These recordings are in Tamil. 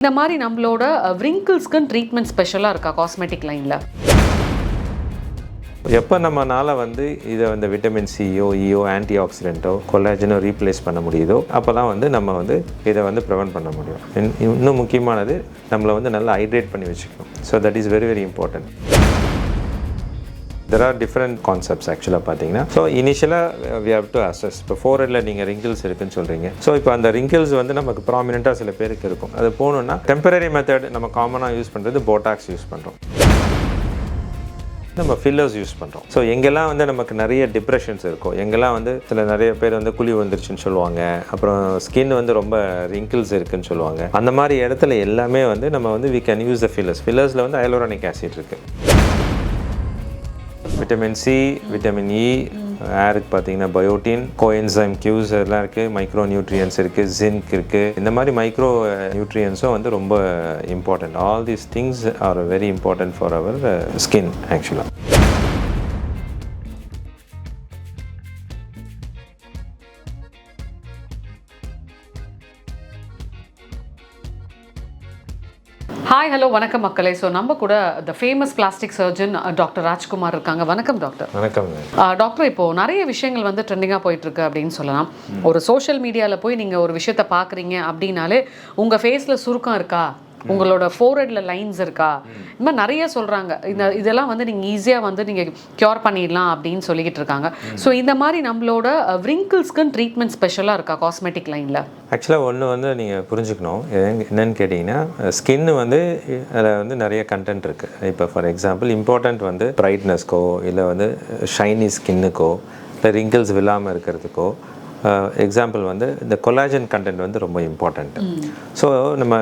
இந்த மாதிரி நம்மளோட விரிங்கிள்ஸ்க்கு ட்ரீட்மெண்ட் ஸ்பெஷலாக இருக்கா காஸ்மெட்டிக் லைனில் எப்போ நம்மனால வந்து இதை வந்து விட்டமின் சியோ இயோ ஆன்டி ஆக்சிடென்ட்டோ கொலாஜனோ ரீப்ளேஸ் பண்ண முடியுதோ அப்போல்லாம் வந்து நம்ம வந்து இதை வந்து ப்ரிவென்ட் பண்ண முடியும். இன்- இன்னும் முக்கியமானது நம்மளை வந்து நல்லா ஹைட்ரேட் பண்ணி வச்சுக்கணும். So that is very very important there are different concepts ஆக்சுவலாக பார்த்தீங்கன்னா. ஸோ இனிஷியலாக வி ஹவ் டு அசஸ் இப்போ ஃபோரில் நீங்கள் ரிங்கிள்ஸ் இருக்குன்னு சொல்கிறீங்க ஸோ இப்போ அந்த ரிங்கிள்ஸ் வந்து நமக்கு ப்ராமினெண்ட்டாக சில பேருக்கு இருக்கும். அது போகணுன்னா டெம்பரரி மெத்தட் நம்ம காமனாக யூஸ் பண்ணுறது போட்டாக்ஸ் யூஸ் பண்ணுறோம் நம்ம ஃபில்லர்ஸ் யூஸ் பண்ணுறோம் ஸோ எங்கெல்லாம் வந்து நமக்கு நிறைய டிப்ரெஷன்ஸ் இருக்கும் எங்கெல்லாம் வந்து சில நிறைய பேர் வந்து குழி வந்துருச்சுன்னு சொல்லுவாங்க. அப்புறம் ஸ்கின் வந்து ரொம்ப ரிங்கிள்ஸ் இருக்குன்னு சொல்லுவாங்க. அந்த மாதிரி இடத்துல எல்லாமே வந்து நம்ம வந்து we can use the fillers ஃபில்லர்ஸில் வந்து அயலோரானிக் ஆசிட் இருக்குது விட்டமின் சி விட்டமின் இ ஏருக்கு பார்த்தீங்கன்னா பயோட்டின் கோஎன்சைம் கியூஸ் எல்லாம் இருக்குது மைக்ரோ நியூட்ரியன்ஸ் இருக்குது ஜிங்க் இருக்குது இந்த மாதிரி மைக்ரோ நியூட்ரியன்ஸும் வந்து ரொம்ப important all these things are very important for our skin ஆக்சுவலாக ஹாய் ஹலோ வணக்கம் மக்களே. ஸோ நம்ம கூட the famous plastic surgeon doctor Rajkumar இருக்காங்க. வணக்கம் டாக்டர் வணக்கம். டாக்டர் இப்போ நிறைய விஷயங்கள் வந்து ட்ரெண்டிங்காக போயிட்டு இருக்கு அப்படின்னு சொல்லலாம். ஒரு சோஷியல் மீடியாவில் போய் நீங்கள் ஒரு விஷயத்த பார்க்குறீங்க அப்படின்னாலே உங்கள் ஃபேஸில் சுருக்கம் இருக்கா? உங்களோட ஃபோர்ஹெட்ல லைன்ஸ் இருக்கா? இந்த மாதிரி நிறைய சொல்கிறாங்க இந்த இதெல்லாம் வந்து நீங்கள் ஈஸியாக வந்து நீங்கள் க்யூர் பண்ணிடலாம் அப்படின்னு சொல்லிக்கிட்டு இருக்காங்க. ஸோ இந்த மாதிரி நம்மளோட விரிங்கிள்ஸ்க்குன்னு ட்ரீட்மெண்ட் ஸ்பெஷலாக இருக்கா காஸ்மெட்டிக் லைனில் ஆக்சுவலாக ஒன்று வந்து நீங்கள் புரிஞ்சுக்கணும். என்னன்னு கேட்டிங்கன்னா ஸ்கின்னு வந்து அதில் வந்து நிறைய கண்டென்ட் இருக்குது இப்போ ஃபார் எக்ஸாம்பிள் இம்பார்ட்டண்ட் வந்து பிரைட்னஸ்க்கோ இல்லை வந்து ஷைனி ஸ்கின்னுக்கோ இல்லை ரிங்கிள்ஸ் விழாமல் இருக்கிறதுக்கோ எக்ஸாம்பிள் வந்து இந்த கொலாஜன் கண்டென்ட் வந்து ரொம்ப இம்பார்ட்டண்ட் ஸோ நம்ம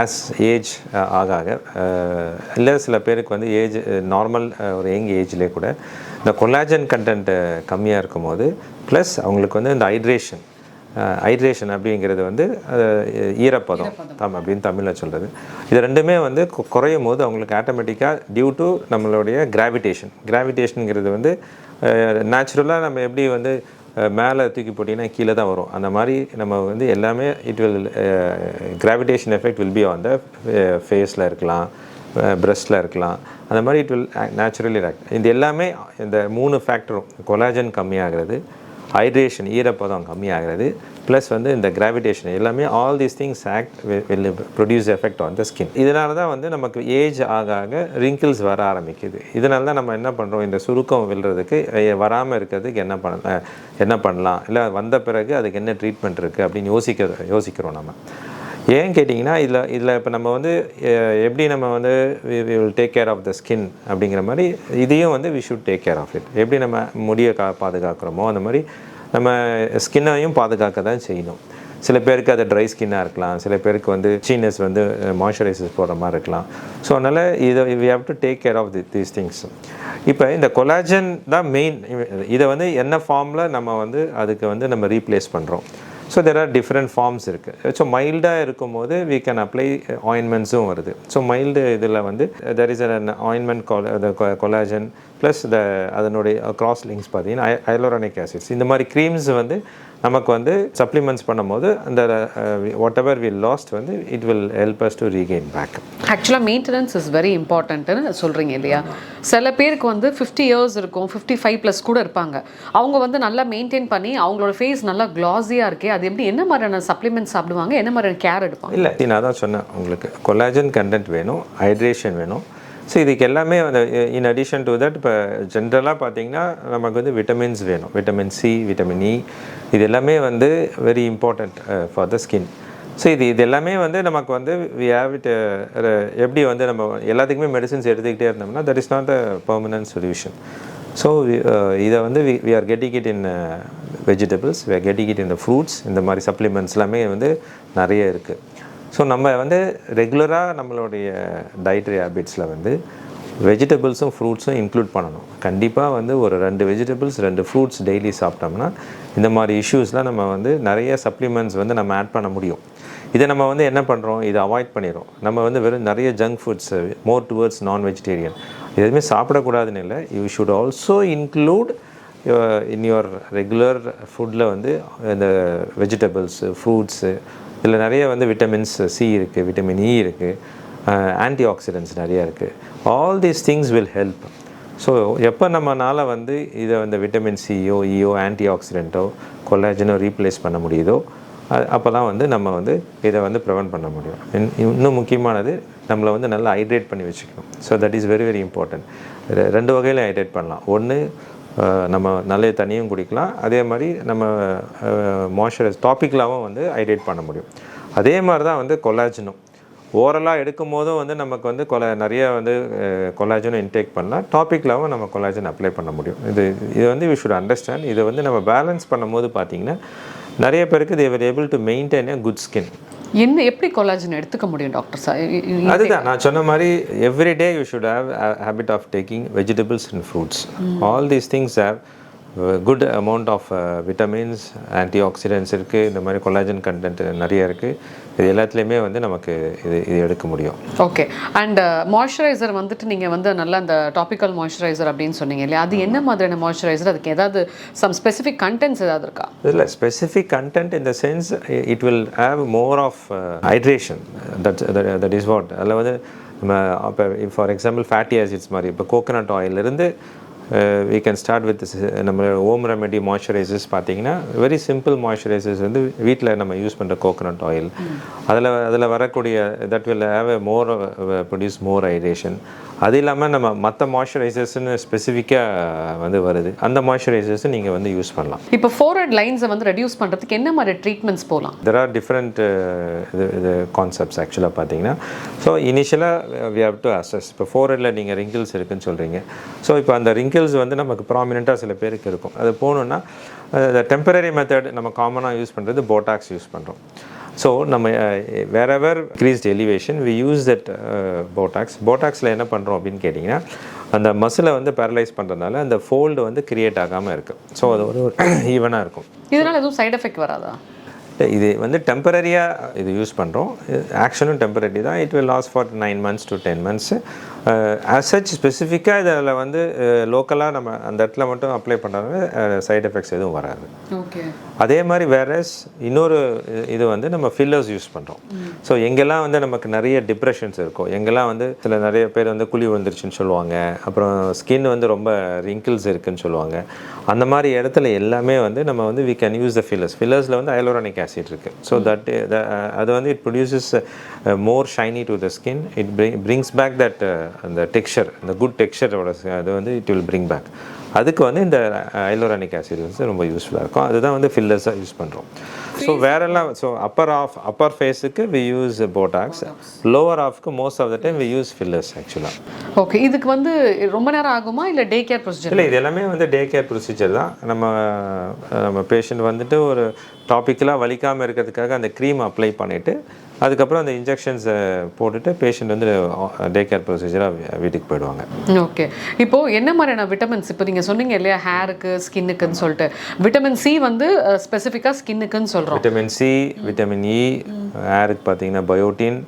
ஆஸ் ஏஜ் ஆக ஆக இல்லை சில பேருக்கு வந்து ஏஜ் நார்மல் ஒரு யங் ஏஜ்லேயே கூட இந்த கொலாஜன் கண்டென்ட் கம்மியாக இருக்கும்போது ப்ளஸ் அவங்களுக்கு வந்து இந்த ஹைட்ரேஷன் ஹைட்ரேஷன் அப்படிங்கிறது வந்து ஈரப்பதம் தம் அப்படின்னு தமிழில் சொல்கிறது இது ரெண்டுமே வந்து குறையும் போது அவங்களுக்கு ஆட்டோமேட்டிக்காக டியூ டு நம்மளுடைய கிராவிடேஷன் கிராவிடேஷனுங்கிறது வந்து நேச்சுரலாக நம்ம எப்படி வந்து மேலே தூக்கி போட்டிங்கன்னா கீழே தான் வரும். அந்த மாதிரி நம்ம வந்து எல்லாமே it will gravitation effect will be on the ஃபேஸில் இருக்கலாம் பிரஸ்ட்டில் இருக்கலாம். அந்த மாதிரி இட் வில் நேச்சுரலி ஆக்ட் இது எல்லாமே இந்த மூணு ஃபேக்டரும் கொலாஜன் கம்மியாகிறது. ஹைட்ரேஷன் ஈரப்பதம் கம்மியாகிறது. ப்ளஸ் வந்து இந்த கிராவிடேஷன் எல்லாமே all these things act will produce effect on the skin இதனால தான் வந்து நமக்கு ஏஜ் ஆக ஆக ரிங்கிள்ஸ் வர ஆரம்பிக்குது. இதனால தான் நம்ம என்ன பண்ணுறோம் இந்த சுருக்கம் விழுறதுக்கு வராமல் இருக்கிறதுக்கு என்ன பண்ண என்ன பண்ணலாம்? இல்லை வந்த பிறகு அதுக்கு என்ன ட்ரீட்மெண்ட் இருக்குது அப்படின்னு யோசிக்க யோசிக்கிறோம் நம்ம. ஏன் கேட்டிங்கன்னா இதில் இதில் இப்போ நம்ம வந்து எப்படி நம்ம வந்து will take care of the skin அப்படிங்கிற மாதிரி இதையும் வந்து we should take care of it எப்படி நம்ம முடியை கா பாதுகாக்கிறோமோ அந்த மாதிரி நம்ம ஸ்கின்னையும் பாதுகாக்க தான் செய்யணும். சில பேருக்கு அது ட்ரை ஸ்கின்னாக இருக்கலாம். சில பேருக்கு வந்து சீனஸ் வந்து மாய்ஸ்சரைசர்ஸ் போடுற மாதிரி இருக்கலாம். ஸோ அதனால் இதை we have to take care of the these things இப்போ இந்த கொலாஜன் தான் மெயின் இதை வந்து என்ன ஃபார்மில் நம்ம வந்து அதுக்கு வந்து நம்ம ரீப்ளேஸ் பண்ணுறோம் so there are different forms இருக்குது ஸோ மைல்டாக இருக்கும்போது வி கேன் அப்ளை ஆயின்மெண்ட்ஸும் வருது. ஸோ மைல்டு இதில் வந்து there is an ointment collagen plus the அதனுடைய கிராஸ் லிங்க்ஸ் பார்த்தீங்கன்னா ஹைலோரானிக் ஆசிட்ஸ் இந்த மாதிரி க்ரீம்ஸ் வந்து நமக்கு வந்து சப்ளிமெண்ட்ஸ் பண்ணும்போது அந்த வாட் எவர் வி லாஸ்ட் வந்து it will help us to regain back ஆக்சுவலாக மெயின்டெனன்ஸ் இஸ் வெரி இம்பார்ட்டன்ட்னு சொல்கிறீங்க இல்லையா? சில பேருக்கு வந்து ஃபிஃப்டி இயர்ஸ் இருக்கும் ஃபிஃப்டி ஃபைவ் ப்ளஸ் கூட இருப்பாங்க. அவங்க வந்து நல்லா மெயின்டைன் பண்ணி அவங்களோட ஃபேஸ் நல்லா க்ளாஸியாக இருக்கே அது எப்படி என்ன மாதிரியான சப்ளிமெண்ட்ஸ் சாப்பிடுவாங்க என்ன மாதிரியான கேர் எடுப்பாங்க? இல்லை நான் தான் சொன்னேன் உங்களுக்கு. கொலாஜன் கண்டென்ட் வேணும் ஹைட்ரேஷன் வேணும் ஸோ இதுக்கு எல்லாமே வந்து இன் அடிஷன் டு தட் இப்போ ஜென்ரலாக பார்த்தீங்கன்னா நமக்கு வந்து விட்டமின்ஸ் வேணும். விட்டமின் சி விட்டமின் இ இது எல்லாமே வந்து very important for the skin so இது இது எல்லாமே வந்து நமக்கு வந்து வி ஹேவ் இட் எப்படி வந்து நம்ம எல்லாத்துக்குமே மெடிசின்ஸ் எடுத்துக்கிட்டே இருந்தோம்னா that is not the permanent solution so இதை வந்து we are getting it in vegetables we are getting it in fruits இந்த மாதிரி சப்ளிமெண்ட்ஸ் எல்லாமே வந்து நிறைய இருக்குது ஸோ நம்ம வந்து ரெகுலராக நம்மளுடைய டயட்ரி ஹேபிட்ஸில் வந்து வெஜிடபிள்ஸும் ஃப்ரூட்ஸும் இன்க்ளூட் பண்ணணும். கண்டிப்பாக வந்து ஒரு ரெண்டு வெஜிடபிள்ஸ் ரெண்டு ஃப்ரூட்ஸ் டெய்லி சாப்பிட்டோம்னா இந்த மாதிரி இஷ்யூஸ்லாம் நம்ம வந்து நிறைய சப்ளிமெண்ட்ஸ் வந்து நம்ம ஆட் பண்ண முடியும். இதை நம்ம வந்து என்ன பண்ணுறோம் இதை அவாய்ட் பண்ணிடுறோம். நம்ம வந்து வெறும் நிறைய junk foods more towards non vegetarian எதுவுமே சாப்பிடக்கூடாதுன்னு இல்லை. You should also include in your regular ஃபுட்டில் வந்து இந்த வெஜிடபிள்ஸு ஃப்ரூட்ஸு இதில் நிறைய வந்து விட்டமின்ஸ் சி இருக்குது விட்டமின் இ இருக்குது ஆன்டி ஆக்சிடென்ட்ஸ் நிறையா இருக்குது all these things will help so எப்போ நம்மனால் வந்து இதை வந்து விட்டமின் சியோ இயோ ஆன்டி ஆக்சிடென்ட்டோ கொலாஜனோ ரீப்ளேஸ் பண்ண முடியுதோ அப்போ தான் வந்து நம்ம வந்து இதை வந்து ப்ரிவெண்ட் பண்ண முடியும். இன்- இன்னும் முக்கியமானது நம்மளை வந்து நல்லா ஹைட்ரேட் பண்ணி வச்சுக்கணும். So that is very very important ரெண்டு வகையில் ஹைட்ரேட் பண்ணலாம். ஒன்று நம்ம நல்ல தண்ணியும் குடிக்கலாம். அதே மாதிரி நம்ம மாய்ஸ்சரைஸ் டாப்பிக்கலாகவும் வந்து ஹைட்ரேட் பண்ண முடியும். அதே மாதிரி தான் வந்து கொலாஜனும் ஓரலாக எடுக்கும் போதும் வந்து நமக்கு வந்து கொல நிறைய வந்து கொலாஜனும் இன்டேக் பண்ணலாம் டாப்பிக்லாவும் நம்ம கொலாஜன் அப்ளை பண்ண முடியும். இது இது வந்து வி ஷுட் அண்டர்ஸ்டாண்ட் இதை வந்து நம்ம பேலன்ஸ் பண்ணும்போது பார்த்தீங்கன்னா நிறைய பேருக்கு they were able to maintain a good skin என்ன எப்படி கொலாஜன் எடுத்துக்க முடியும் டாக்டர் சார் அதுதான் நான் சொன்ன மாதிரி every day you should have habit of taking vegetables and fruits all these things have good amount of vitamins antioxidants இருக்குது இந்த மாதிரி கொலாஜன் கண்டென்ட் நிறைய இருக்குது இது எல்லாத்துலேயுமே வந்து நமக்கு இது இது எடுக்க முடியும். ஓகே அண்ட் மாய்ஸ்சரைசர் வந்துட்டு நீங்கள் வந்து நல்லா அந்த டாபிக்கல் மாய்ஸ்சரைசர் அப்படின்னு சொன்னீங்க இல்லையா? அது என்ன மாதிரியான மாய்ஸ்சரைசர் அதுக்கு ஏதாவது சம் ஸ்பெசிஃபிக் கண்டென்ட்ஸ் ஏதாவது இருக்கா? இல்லை specific content in the sense it will have more of hydration that that is what அதில் வந்து நம்ம இப்போ ஃபார் எக்ஸாம்பிள் ஃபேட்டி ஆசிட்ஸ் மாதிரி இப்போ கோகனட் ஆயிலிருந்து வி கேன் ஸ்டார்ட் வித் நம்ம ஓம் ரெமெடி மாய்ஸ்சரைசர்ஸ் பார்த்தீங்கன்னா வெரி சிம்பிள் மாய்ஸ்சரைசர்ஸ் வந்து வீட்டில் நம்ம யூஸ் பண்ணுற கோகனட் ஆயில் அதில் அதில் வரக்கூடிய that will have a more produce more hydration அது இல்லாமல் நம்ம மற்ற மாய்ஸ்சரைசர்ஸ்னு ஸ்பெசிஃபிக்காக வந்து வருது. அந்த மாய்ஸ்சரைசர்ஸ் நீங்கள் வந்து யூஸ் பண்ணலாம். இப்போ ஃபோர்ஹெட் லைன்ஸை வந்து ரெடியூஸ் பண்ணுறதுக்கு என்ன மாதிரி ட்ரீட்மெண்ட்ஸ் போகலாம் தெர் ஆர் டிஃப்ரெண்ட் இது இது கான்செப்ட்ஸ் ஆக்சுவலாக பார்த்தீங்கன்னா. ஸோ இனிஷியலாக வி ஹவ் டு அசஸ் இப்போ ஃபோரில் நீங்கள் ரிங்கிள்ஸ் இருக்குன்னு சொல்கிறீங்க ஸோ இப்போ அந்த ரிங்கிள்ஸ் வந்து நமக்கு ப்ராமினெண்ட்டாக சில பேருக்கு இருக்கும். அது போகணுன்னா டெம்பரரி மெத்தட் நம்ம காமனாக யூஸ் பண்ணுறது போட்டாக்ஸ் யூஸ் பண்ணுறோம் ஸோ நம்ம வேற ever creased elevation we use that botox போட்டாக்ஸில் என்ன பண்ணுறோம் அப்படின்னு கேட்டிங்கன்னா அந்த மசிலை வந்து பேரலைஸ் பண்ணுறதுனால அந்த ஃபோல்டு வந்து கிரியேட் ஆகாமல் இருக்குது ஸோ அது ஒரு ஈவனாக இருக்கும். இதனால எதுவும் சைட் எஃபெக்ட் வராதா? இது வந்து டெம்பரரியாக இது யூஸ் பண்ணுறோம் ஆக்ஷனும் டெம்பரரி தான். It will last for nine months to ten months as such ஸ்பெசிஃபிக்காக இதில் வந்து லோக்கலாக நம்ம அந்த இடத்துல மட்டும் அப்ளை பண்ணுறதுனால சைடு எஃபெக்ட்ஸ் எதுவும் வராது. ஓகே அதே மாதிரி வேற இன்னொரு இது வந்து நம்ம ஃபில்லர்ஸ் யூஸ் பண்ணுறோம் ஸோ எங்கெல்லாம் வந்து நமக்கு நிறைய டிப்ரெஷன்ஸ் இருக்கும் எங்கெல்லாம் வந்து சில நிறைய பேர் வந்து குழி விழுந்துருச்சுன்னு சொல்லுவாங்க. அப்புறம் ஸ்கின் வந்து ரொம்ப ரிங்கிள்ஸ் இருக்குன்னு சொல்லுவாங்க. அந்த மாதிரி இடத்துல எல்லாமே வந்து நம்ம வந்து we can use the fillers ஃபில்லர்ஸில் வந்து ஹைலோரானிக் ஆசிட் இருக்குது ஸோ தட் அது வந்து it produces more shiny to the skin it brings back that அந்த டெக்ஸ்சர் அந்த குட் டெக்ஸ்சரோட அது வந்து இட் வில் பிரிங் பேக் அதுக்கு வந்து இந்த uh, ஐலோரானிக் ஆசிட் வந்து ரொம்ப யூஸ்ஃபுல்லாக இருக்கும். அதுதான் வந்து ஃபில்லர்ஸாக யூஸ் பண்ணுறோம் ஸோ வேறெல்லாம் ஸோ அப்பர் ஆஃப் அப்பர் ஃபேஸுக்கு we use botox lower ஆஃப்க்கு most of the time we use fillers ஆக்சுவலாக ஓகே இதுக்கு வந்து ரொம்ப நேரம் ஆகுமா இல்லை டே கேர் ப்ரொசீஜர் இல்லை இது எல்லாமே வந்து டே கேர் ப்ரொசீஜர் தான். நம்ம நம்ம பேஷண்ட் வந்துட்டு ஒரு டாப்பிக்கலாக வலிக்காமல் இருக்கிறதுக்காக அந்த க்ரீம் அப்ளை பண்ணிவிட்டு அதுக்கப்புறம் அந்த இன்ஜெக்ஷன்ஸை போட்டுட்டு பேஷண்ட் வந்து டே கேர் ப்ரொசீஜராக வீட்டுக்கு போயிடுவாங்க. ஓகே இப்போ என்ன மாதிரியான விட்டமின்ஸ் இப்போ நீங்கள் சொன்னீங்க இல்லையா ஹேருக்கு ஸ்கின்னுக்குன்னு சொல்லிட்டு. விட்டமின் சி வந்து ஸ்பெசிஃபிக்காக ஸ்கின்னுக்குன்னு சொல்கிறோம் விட்டமின் சி விட்டமின் இ ஏருக்கு பார்த்தீங்கன்னா பயோட்டின்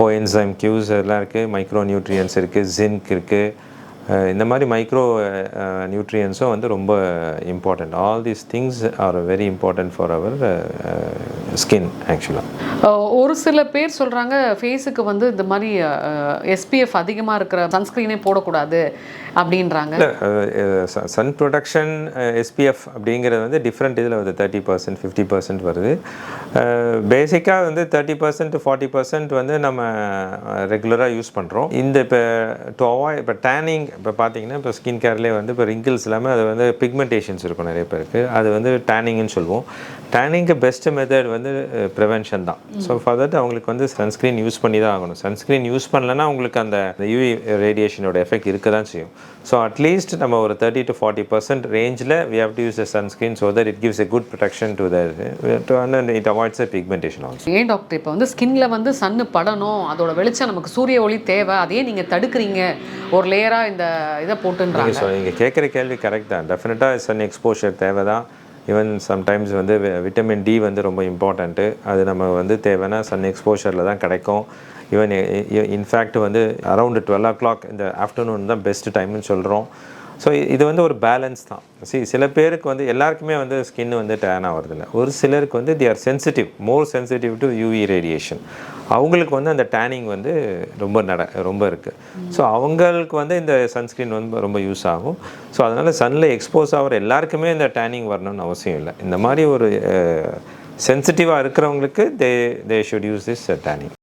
கோஎன்சைம் கியூஸ் எல்லாம் இருக்குது மைக்ரோ நியூட்ரியன்ஸ் இருக்குது ஜிங்க் இருக்குது இந்த மாதிரி மைக்ரோ நியூட்ரியன்ஸும் வந்து ரொம்ப important all these things are very important for our skin ஆக்சுவலாக ஒரு சில பேர் சொல்கிறாங்க ஃபேஸுக்கு வந்து இந்த மாதிரி எஸ்பிஎஃப் அதிகமாக இருக்கிற சன்ஸ்க்ரீனே போடக்கூடாது அப்படின்றாங்க. சன் ப்ரொடக்ஷன் எஸ்பிஎஃப் அப்படிங்கிறது வந்து டிஃப்ரெண்ட் இதில் வருது தேர்ட்டி பர்சன்ட் ஃபிஃப்டி பர்சன்ட் வருது. பேசிக்காக வந்து தேர்ட்டி பர்சன்ட் ஃபார்ட்டி பர்சன்ட் வந்து நம்ம ரெகுலராக யூஸ் பண்ணுறோம் இந்த இப்போ டு அவாய்ட் இப்போ டேனிங் இப்போ பார்த்தீங்கன்னா இப்போ ஸ்கின் கேர்லேயே வந்து இப்போ ரிங்கிள்ஸ் இல்லாமல் அது வந்து பிக்மெண்டேஷன்ஸ் இருக்கும் நிறைய பேருக்கு. அது வந்து டேனிங்னு சொல்லுவோம். டேனிங்க்கு பெஸ்ட் மெத்தட் வந்து ப்ரிவென்ஷன் தான். ஸோ ஃபார் தட் அவங்களுக்கு வந்து சன்ஸ்க்ரீன் யூஸ் பண்ணி தான் ஆகணும். சன்ஸ்க்ரீன் யூஸ் பண்ணலன்னா அவங்களுக்கு அந்த யூவி ரேடியேஷனோட எஃபெக்ட் இருக்க தான் செய்யும். ஸோ அட்லீஸ்ட் நம்ம ஒரு தேர்ட்டி டு ஃபார்ட்டி பர்சன்ட் ரேஞ்சில் we have to use a sunscreen so that it gives a good protection to that and it avoids a pigmentation also ஏன் டாக்டர் இப்போ வந்து ஸ்கின்ல வந்து சன்னு படணும். அதோட வெளிச்சம் நமக்கு சூரிய ஒளி தேவை. அதையே நீங்கள் தடுக்கிறீங்க. ஒரு லேயராக இந்த இதை போட்டுன்றாங்க. ஸோ நீங்கள் கேட்குற கேள்வி கரெக்ட் தான். டெஃபினட்டாக சன் எக்ஸ்போஷர் தேவை தான் ஈவன் சம்டைம்ஸ் வந்து விட்டமின் டி வந்து ரொம்ப இம்பார்ட்டண்ட்டு அது நம்ம வந்து தேவைன்னா சன் எக்ஸ்போஷரில் தான் கிடைக்கும். ஈவன் இன்ஃபேக்ட் வந்து அரவுண்டு டுவெல் ஓ கிளாக் இந்த ஆஃப்டர்நூன் தான் பெஸ்ட் டைம்னு சொல்கிறோம் ஸோ இது வந்து ஒரு பேலன்ஸ் தான். சி சில பேருக்கு வந்து எல்லாருக்குமே வந்து ஸ்கின் வந்து டேன் ஆகிறதில்ல ஒரு சிலருக்கு வந்து they are sensitive more sensitive to UV radiation அவங்களுக்கு வந்து அந்த டேனிங் வந்து ரொம்ப நட ரொம்ப இருக்குது ஸோ அவங்களுக்கு வந்து இந்த சன்ஸ்க்ரீன் வந்து ரொம்ப யூஸ் ஆகும். ஸோ அதனால் சன்னில் எக்ஸ்போஸ் ஆகிற எல்லாருக்குமே இந்த டேனிங் வரணும்னு அவசியம் இல்லை. இந்த மாதிரி ஒரு சென்சிட்டிவாக இருக்கிறவங்களுக்கு they they should use this tanning